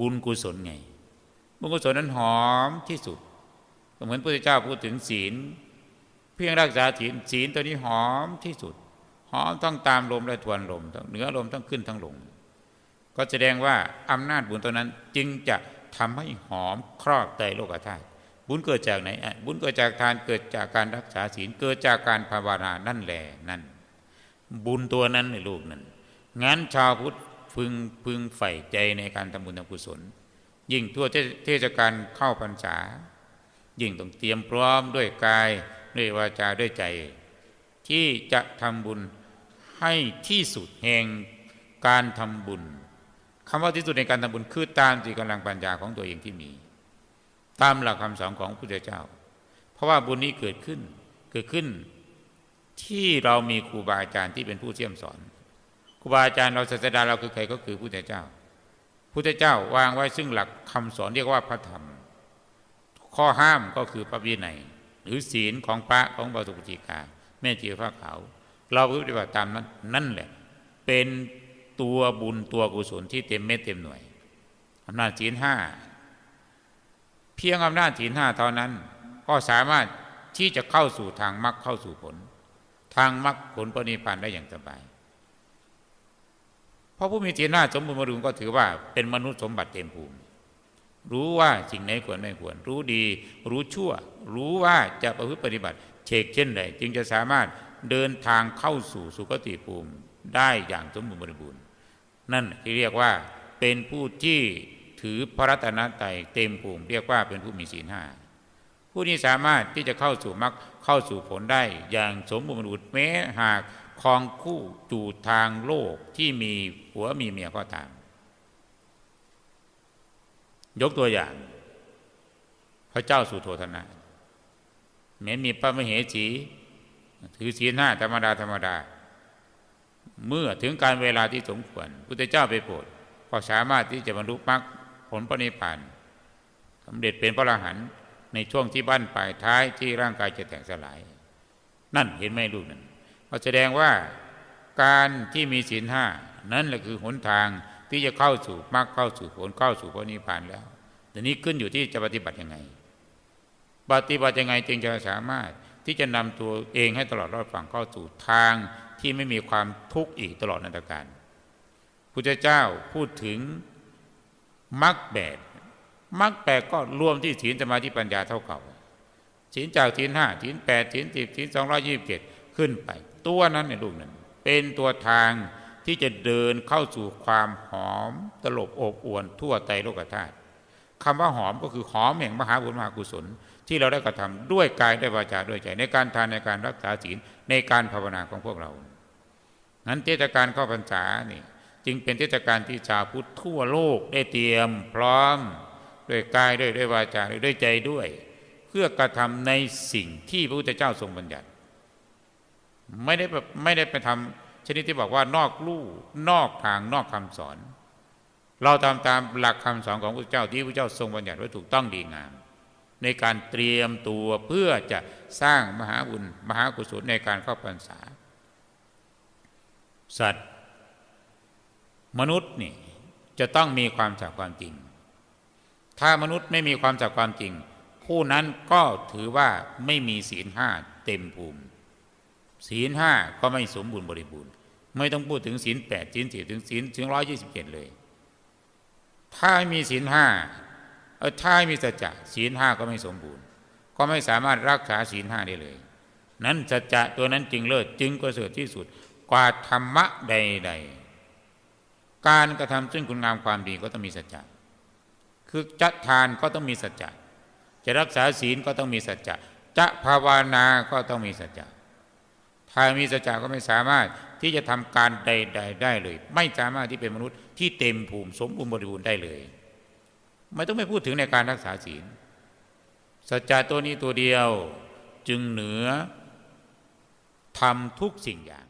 บุญกุศลไง บุญกุศลนั้นหอมที่สุด เหมือนพระพุทธเจ้าพูดถึงศีล เพียงรักษาศีลศีลตัวนี้หอมที่สุด หอมต้องตามลมและทวนลมเหนือลมต้องขึ้นทั้งลง ก็แสดงว่าอำนาจบุญตัวนั้นจึงจะทำให้หอมครอบใจโลกธาตุบุญเกิดจากไหนบุญเกิดจากทานเกิดจากการรักษาศีลเกิดจากการภาวนานั่นแหละนั่น บุญตัวนั้นในลูกนั้นงั้นชาวพุทธ พึงพึงใฝ่ใจในการทำบุญทำกุศล ยิ่งทั่วเทศกาลเข้าพรรษา ยิ่งต้องเตรียมพร้อมด้วยกายด้วยวาจาด้วยใจ ที่จะทำบุญให้ที่สุดแห่งการทำบุญคำว่าที่สุดในการทำบุญคือตามที่กำลังปัญญาของตัวเองที่มี ตามหลักคำสอนของพระพุทธเจ้า เพราะว่าบุญนี้เกิดขึ้นเกิดขึ้นที่เรามีครูบาอาจารย์ที่เป็นผู้เชี่ยมสอน ครูบาอาจารย์เราศาสดาเราคือใครก็คือพุทธเจ้า พุทธเจ้าวางไว้ซึ่งหลักคำสอนเรียกว่าพระธรรม ข้อห้ามก็คือพระวินัย หรือศีลของพระของบาสุจิกา แม่จีพระขาว เราปฏิบัติตามนั้นนั่นแหละ เป็นตัวบุญตัวกุศลที่เต็มเม็ดเต็มหน่วยอำนาจศีลห้าเพียงอำนาจศีลห้าเท่านั้น ก็สามารถที่จะเข้าสู่ทางมรรคเข้าสู่ผล ทางมรรคผลปณิพันธ์ได้อย่างสบาย พราะผู้มีศีลห้าสมบูรณ์บริบูรณ์ก็ถือว่าเป็นมนุษย์สมบัติเต็มภูมิ รู้ว่าสิ่งไหนควรไม่ควร รู้ดี รู้ชั่ว รู้ว่าจะประพฤติปฏิบัติเชกเช่นใดจึงจะสามารถเดินทางเข้าสู่สุคติภูมิได้อย่างสมบูรณ์บริบูรณ์ นั่นที่เรียกว่าเป็นผู้ที่ถือพระรัตนตรัยเต็มภูมิเรียกว่าเป็นผู้มีศีลห้าผู้นี้สามารถที่จะเข้าสู่มรรคเข้าสู่ผลได้อย่างสมบูรณ์บริบูรณ์แม้หาก คลองคู่จูทางโลกที่มีผัวมีเมียก็ตาม ยกตัวอย่าง พระเจ้าสุโธธนะแม้มีพระมเหสีถือศีลห้าธรรมดาธรรมดา เมื่อถึงการเวลาที่สมควรพุทธเจ้าไปโปรดก็สามารถที่จะบรรลุมรรคผลปณิพานสำเร็จเป็นพระอรหันต์ในช่วงที่บั้นปลายท้ายที่ร่างกายจะแตกสลาย นั่นเห็นไหมลูกนั่น ก็แสดงว่าการที่มีศีลห้านั่นแหละคือหนทางที่จะเข้าสู่มรรคเข้าสู่ผลเข้าสู่พระนิพพานแล้วแต่นี้ขึ้นอยู่ที่จะปฏิบัติยังไง ปฏิบัติยังไงจึงจะสามารถที่จะนำตัวเองให้ตลอดรอดฝั่งเข้าสู่ทางที่ไม่มีความทุกข์อีกตลอดนันตการพุทธเจ้าพูดถึงมรรคแปดมรรคแปดก็รวมที่ศีลสมาธิปัญญาเท่าเก่าศีลจากศีลห้าศีลแปดศีลสิบศีลสองร้อยี่สิบเจ็ดขึ้นไป ตัวนั้นในลูกนั้นเป็นตัวทางที่จะเดินเข้าสู่ความหอมตลบอบอวนทั่วใจโลกธาตุคำว่าหอมก็คือหอมแห่งมหาบุญมหากุศล ที่เราได้กระทำด้วยกายด้วยวาจาด้วยใจ ในการทานในการรักษาศีลในการภาวนาของพวกเรานั้นเทศกาลเข้าพรรษานี่จึงเป็นเทศกาลที่ชาวพุทธทั่วโลกได้เตรียมพร้อมด้วยกายด้วยด้วยวาจาด้วยใจด้วย เพื่อกระทำในสิ่งที่พระพุทธเจ้าทรงบัญญัติ ไม่ได้ไม่ได้ไปทำชนิดที่บอกว่านอกลู่นอกทางนอกคำสอน เราตามตามหลักคำสอนของพระเจ้าที่พระเจ้าทรงบัญญัติไว้ถูกต้องดีงาม ในการเตรียมตัวเพื่อจะสร้างมหาบุญมหากุศลในการเข้าพรรษา สัตว์ มนุษย์นี่จะต้องมีความจากความจริง ถ้ามนุษย์ไม่มีความจากความจริง ผู้นั้นก็ถือว่าไม่มีศีลห้าเต็มภูมิ ศีลห้าก็ไม่สมบูรณ์บริบูรณ์ ไม่ต้องพูดถึงศีลแปดศีลสี่ถึงศีลถึงร้อยยี่สิบเจ็ดเลย ถ้ามีศีลห้าเออถ้ามีสัจจะศีลห้าก็ไม่สมบูรณ์ ก็ไม่สามารถรักษาศีลห้าได้เลย นั้นสัจจะตัวนั้นจึงเลิศจึงประเสริฐที่สุดกว่าธรรมะใด ๆ การกระทำซึ่งคุณงามความดีก็ต้องมีสัจจะคือจะทานก็ต้องมีสัจจะจะรักษาศีลก็ต้องมีสัจจะจะภาวนาก็ต้องมีสัจจะ ถ้ามีสัจจะก็ไม่สามารถที่จะทำการใด ๆ ได้เลย ไม่สามารถที่เป็นมนุษย์ที่เต็มภูมิสมบูรณ์บริบูรณ์ได้เลยไม่ต้องไปพูดถึงในการรักษาศีลสัจจะตัวนี้ตัวเดียวจึงเหนือทำทุกสิ่งอย่าง